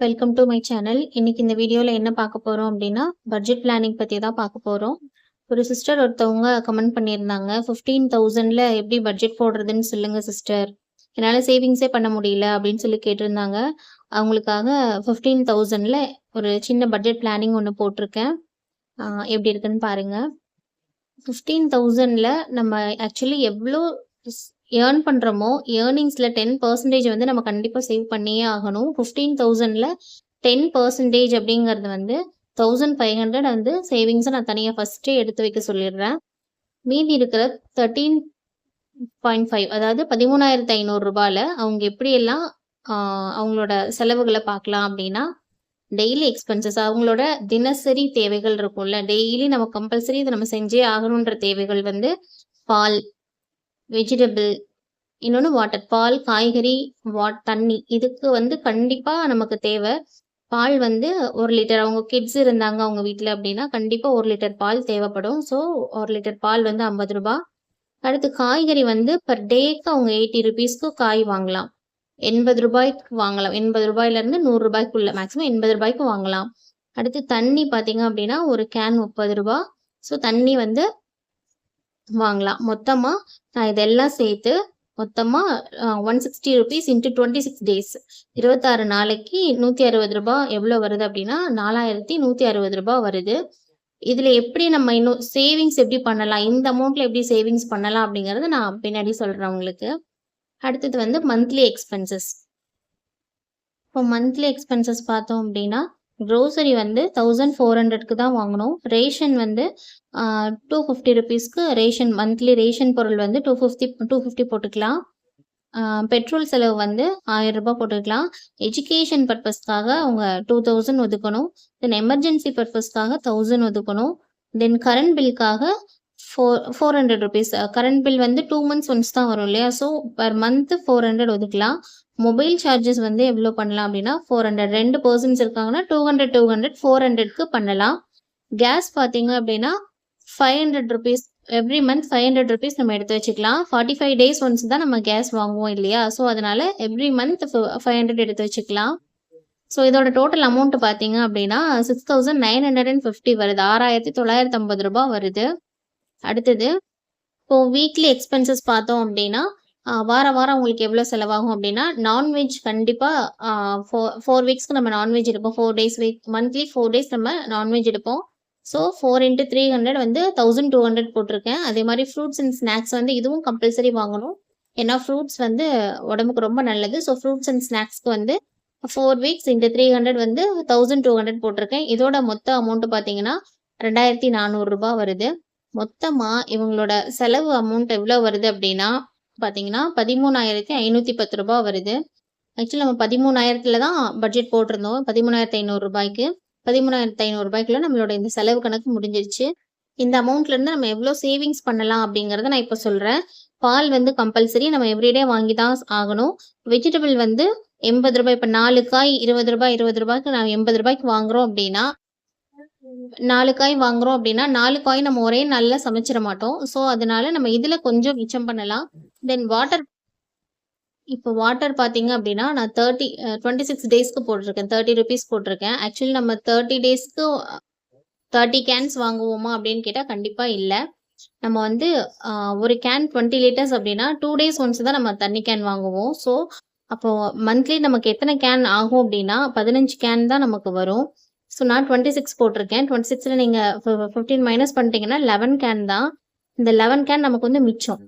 Welcome to my channel இன்னைக்கு இந்த வீடியோவில் என்ன பார்க்க போகிறோம் அப்படின்னா பட்ஜெட் பிளானிங் பற்றி தான் பார்க்க போகிறோம் ஒரு சிஸ்டர் ஒருத்தவங்க கமெண்ட் பண்ணியிருந்தாங்க ஃபிஃப்டீன் தௌசண்டில் எப்படி பட்ஜெட் போடுறதுன்னு சொல்லுங்கள் சிஸ்டர் என்னால் சேவிங்ஸே பண்ண முடியல அப்படின்னு சொல்லி கேட்டிருந்தாங்க. அவங்களுக்காக ஃபிஃப்டீன் தௌசண்டில் ஒரு சின்ன பட்ஜெட் பிளானிங் ஒன்று போட்டிருக்கேன். எப்படி இருக்குன்னு பாருங்கள் ஃபிஃப்டீன் தௌசண்டில் நம்ம ஆக்சுவலி எவ்வளோ ஏர்ன் பண்ணுறோமோ ஏர்னிங்ஸில் டென் பர்சன்டேஜ் வந்து நம்ம கண்டிப்பாக சேவ் பண்ணியே ஆகணும். ஃபிஃப்டீன் தௌசண்டில் டென் பர்சன்டேஜ் அப்படிங்கிறது வந்து தௌசண்ட் ஃபைவ் ஹண்ட்ரட் வந்து சேவிங்ஸை நான் தனியாக ஃபஸ்ட்டே எடுத்து வைக்க சொல்லிடுறேன். மீதி இருக்கிற தேர்ட்டீன் பாயிண்ட் ஃபைவ் அதாவது பதிமூணாயிரத்து ஐநூறுரூபாவில் அவங்க எப்படியெல்லாம் அவங்களோட செலவுகளை பார்க்கலாம் அப்படின்னா டெய்லி எக்ஸ்பென்சஸ் அவங்களோட தினசரி தேவைகள் இருக்கும்ல டெய்லி நம்ம கம்பல்சரி இதை நம்ம செஞ்சே ஆகணுன்ற தேவைகள் வந்து பால் வெஜிடபிள் இன்னொன்று வாட்டர் பால் காய்கறி வாட் தண்ணி. இதுக்கு வந்து கண்டிப்பாக நமக்கு தேவை. பால் வந்து ஒரு லிட்டர் அவங்க கிட்ஸ் இருந்தாங்க அவங்க வீட்டில் அப்படின்னா கண்டிப்பாக ஒரு லிட்டர் பால் தேவைப்படும். ஸோ ஒரு லிட்டர் பால் வந்து ஐம்பது ரூபாய் அடுத்து காய்கறி வந்து பர் டேக்கு அவங்க எயிட்டி ருபீஸ்க்கு காய் வாங்கலாம். எண்பது ரூபாய்க்கு வாங்கலாம். எண்பது ரூபாயிலேருந்து நூறு ரூபாய்க்குள்ள மேக்ஸிமம் எண்பது ரூபாய்க்கு வாங்கலாம். அடுத்து தண்ணி பார்த்தீங்க அப்படின்னா ஒரு கேன் முப்பது ரூபா. ஸோ தண்ணி வந்து வாங்கலாம். மொத்தமாக நான் இதெல்லாம் சேர்த்து மொத்தமாக one sixty rupees into twenty six days இருபத்தாறு நாளைக்கு நூற்றி அறுபது ரூபாய் எவ்வளோ வருது அப்படின்னா நாலாயிரத்தி நூற்றி அறுபது ரூபாய் வருது. இதில் எப்படி நம்ம இன்னும் சேவிங்ஸ் எப்படி பண்ணலாம்? இந்த அமௌண்ட்டில் எப்படி சேவிங்ஸ் பண்ணலாம் அப்படிங்கறத நான் பின்னாடி சொல்கிறேன் உங்களுக்கு. அடுத்தது வந்து மந்த்லி எக்ஸ்பென்சஸ் இப்போ மந்த்லி எக்ஸ்பென்சஸ் பார்த்தோம் அப்படின்னா க்ரோசரி வந்து தௌசண்ட் ஃபோர் ஹண்ட்ரட்க்கு தான் வாங்கினோம் ரேஷன் வந்து டூ ஃபிஃப்டி ருபீஸ்க்கு ரேஷன் மந்த்லி ரேஷன் பொருள் வந்து டூ ஃபிஃப்டி டூ ஃபிஃப்டி போட்டுக்கலாம். பெட்ரோல் செலவு வந்து ஆயிரம் ரூபாய் போட்டுக்கலாம். எஜுகேஷன் பர்பஸ்க்காக அவங்க டூ தௌசண்ட் ஒதுக்கணும். தென் எமர்ஜென்சி பர்பஸ்க்காக தௌசண்ட் ஒதுக்கணும். Then current பில்க்காக four four hundred rupees current bill வந்து டூ மந்த்ஸ் ஒன்ஸ் தான் வரும் இல்லையா? So per month four hundred ஒதுக்கலாம். மொபைல் சார்ஜஸ் வந்து எவ்வளோ பண்ணலாம் அப்படின்னா ஃபோர் ஹண்ட்ரட் ரெண்டு பர்சன்ஸ் இருக்காங்கன்னா two hundred two hundred four ஹண்ட்ரட்க்கு பண்ணலாம். கேஸ் பார்த்தீங்க அப்படின்னா five hundred rupees every month five hundred rupees நம்ம எடுத்து வச்சுக்கலாம். ஃபார்ட்டி ஃபைவ் டேஸ் ஒன்ஸ் தான் நம்ம கேஸ் வாங்குவோம் இல்லையா? ஸோ அதனால எவ்ரி மந்த் ஃபைவ் ஹண்ட்ரட் எடுத்து வச்சுக்கலாம். ஸோ இதோட டோட்டல் அமௌண்ட் பார்த்தீங்க அப்படின்னா six thousand nine hundred and fifty வருது. ஆறாயிரத்தி தொள்ளாயிரத்தி ஐம்பது ரூபாய் வருது. அடுத்தது இப்போ வீக்லி எக்ஸ்பென்சஸ் பார்த்தோம் அப்படின்னா வார வாரம் வாரம் உங்களுக்கு எவ்வளோ செலவாகும் அப்படின்னா நான்வெஜ் கண்டிப்பாக ஃபோர் ஃபோர் வீக்ஸ்க்கு நம்ம நான்வெஜ் எடுப்போம். Four days week monthly four days நம்ம நான்வெஜ் எடுப்போம். So four into three hundred வந்து தௌசண்ட் டூ ஹண்ட்ரட் போட்டிருக்கேன். அதே மாதிரி ஃப்ரூட்ஸ் அண்ட் ஸ்நாக்ஸ் வந்து இதுவும் கம்பல்சரி வாங்கணும். ஏன்னா ஃப்ரூட்ஸ் வந்து உடம்புக்கு ரொம்ப நல்லது. ஸோ ஃப்ரூட்ஸ் அண்ட் ஸ்நாக்ஸ்க்கு வந்து four weeks into three hundred வந்து தௌசண்ட் டூ ஹண்ட்ரட் போட்டிருக்கேன். இதோட மொத்த அமௌண்ட்டு பார்த்தீங்கன்னா ரெண்டாயிரத்தி நானூறுரூபா வருது. மொத்தமாக இவங்களோட செலவு அமௌண்ட் எவ்வளோ வருது அப்படின்னா பார்த்தீங்கன்னா பதிமூணாயிரத்தி ஐநூற்றி பத்து ரூபாய் வருது. ஆக்சுவலி நம்ம பதிமூணாயிரத்துல தான் பட்ஜெட் போட்டிருந்தோம். பதிமூணாயிரத்தி ஐநூறு ரூபாய்க்கு. பதிமூணாயிரத்தி ஐநூறு ரூபாய்க்குள்ள நம்மளோட இந்த செலவு கணக்கு முடிஞ்சிருச்சு. இந்த அமௌண்ட்ல இருந்து நம்ம எவ்வளோ சேவிங்ஸ் பண்ணலாம் அப்படிங்கறத நான் இப்போ சொல்றேன். பால் வந்து கம்பல்சரி நம்ம எவ்ரிடே வாங்கி தான் ஆகணும். வெஜிடபிள் வந்து எண்பது ரூபாய். இப்போ நாலு காய் இருபது ரூபாய் இருபது ரூபாய்க்கு நான் எண்பது ரூபாய்க்கு வாங்குறோம் அப்படின்னா நாலு காய் வாங்குறோம் அப்படின்னா நாலு காய் நம்ம ஒரே நாளில் சமைச்சிட மாட்டோம். ஸோ அதனால நம்ம இதில் கொஞ்சம் மிச்சம் பண்ணலாம். தென் வாட்டர் இப்போ வாட்டர் பார்த்தீங்க அப்படின்னா நான் தேர்ட்டி டுவெண்ட்டி சிக்ஸ் டேஸ்க்கு போட்டிருக்கேன். தேர்ட்டி ருபீஸ் போட்டிருக்கேன். ஆக்சுவலி நம்ம தேர்ட்டி டேஸ்க்கு தேர்ட்டி கேன்ஸ் வாங்குவோமா அப்படின்னு கேட்டால் கண்டிப்பாக இல்லை. நம்ம வந்து ஒரு கேன் டுவெண்ட்டி லிட்டர்ஸ் அப்படின்னா டூ டேஸ் ஒன்ஸ் தான் நம்ம தண்ணி கேன் வாங்குவோம். ஸோ அப்போ மந்த்லி நமக்கு எத்தனை கேன் ஆகும் அப்படின்னா பதினஞ்சு கேன் தான் நமக்கு வரும். ஸோ நான் டுவெண்ட்டி சிக்ஸ் போட்டிருக்கேன். டுவெண்ட்டி சிக்ஸில் நீங்கள் ஃபிஃப்டீன் மைனஸ் பண்ணிட்டீங்கன்னா லெவன் கேன் தான். இந்த லெவன் கேன் நமக்கு வந்து மிச்சம்.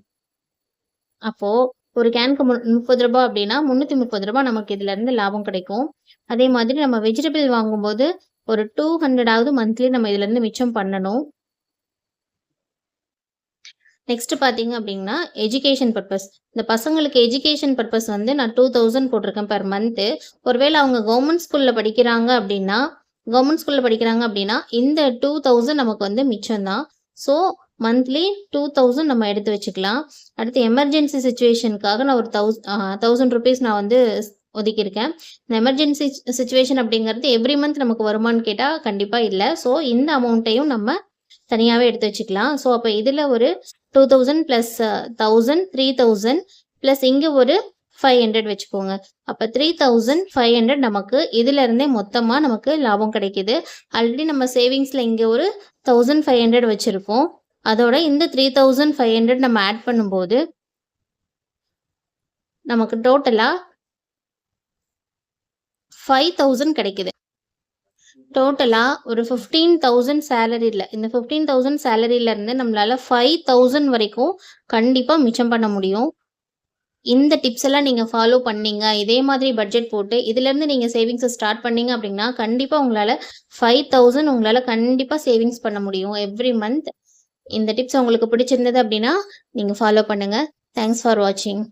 அப்போது ஒரு கேனுக்கு மு முப்பது ரூபாய் அப்படின்னா முந்நூற்றி முப்பது ரூபாய் நமக்கு இதுலேருந்து லாபம் கிடைக்கும். அதே மாதிரி நம்ம வெஜிடபிள் வாங்கும்போது ஒரு டூ ஹண்ட்ரடாவது மந்த்லி நம்ம இதுலேருந்து மிச்சம் பண்ணணும். நெக்ஸ்ட் பார்த்தீங்க அப்படின்னா எஜுகேஷன் பர்பஸ் இந்த பசங்களுக்கு எஜுகேஷன் பர்பஸ் வந்து நான் டூ தௌசண்ட் போட்டிருக்கேன் பர் மந்த்து ஒருவேளை அவங்க கவர்மெண்ட் ஸ்கூலில் படிக்கிறாங்க அப்படின்னா கவர்மெண்ட் ஸ்கூலில் படிக்கிறாங்க அப்படின்னா இந்த டூ தௌசண்ட் நமக்கு வந்து மிச்சம் தான் ஸோ மந்த்லி டூ தௌசண்ட் நம்ம எடுத்து வச்சுக்கலாம். அடுத்து எமர்ஜென்சி சுச்சுவேஷனுக்காக நான் ஒரு தௌஸ் தௌசண்ட் ருபீஸ் நான் வந்து ஒதுக்கியிருக்கேன். இந்த எமர்ஜென்சி சுச்சுவேஷன் அப்படிங்கிறது எவ்ரி மந்த் நமக்கு வருமானு கேட்டால் கண்டிப்பாக இல்லை. ஸோ இந்த அமௌண்ட்டையும் நம்ம தனியாகவே எடுத்து வச்சுக்கலாம். ஸோ அப்போ இதில் ஒரு two thousand plus thousand three thousand plus இங்கே ஒரு ஃபைவ் ஹண்ட்ரட் வச்சுக்கோங்க. அப்போ த்ரீ தௌசண்ட் ஃபைவ் ஹண்ட்ரட் நமக்கு இதுலேருந்தே மொத்தமாக நமக்கு லாபம் கிடைக்கிது. ஆல்ரெடி நம்ம சேவிங்ஸில் இங்கே ஒரு தௌசண்ட் ஃபைவ் ஹண்ட்ரட் வச்சுருக்கோம். அதோட இந்த த்ரீ தௌசண்ட் ஃபைவ் ஹண்ட்ரட் நம்ம ஆட் பண்ணும்போது நமக்கு டோட்டலாக ஃபைவ் தௌசண்ட் கிடைக்குது. டோட்டலாக ஒரு ஃபிஃப்டீன் தௌசண்ட் சேலரியில் இந்த ஃபிஃப்டீன் தௌசண்ட் சேலரியிலேருந்து நம்மளால் ஃபைவ் தௌசண்ட் வரைக்கும் கண்டிப்பாக மிச்சம் பண்ண முடியும். இந்த டிப்ஸ் எல்லாம் நீங்கள் ஃபாலோ பண்ணீங்க இதே மாதிரி பட்ஜெட் போட்டு இதுலேருந்து நீங்கள் சேவிங்ஸை ஸ்டார்ட் பண்ணீங்க அப்படின்னா கண்டிப்பாக உங்களால் ஃபைவ் தௌசண்ட் உங்களால் கண்டிப்பாக சேவிங்ஸ் பண்ண முடியும். எவ்ரி மந்த் இந்த டிப்ஸ் உங்களுக்கு பிடிச்சிருந்தது அப்படின்னா நீங்கள் ஃபாலோ பண்ணுங்கள் தேங்க்ஸ் ஃபார் வாட்சிங்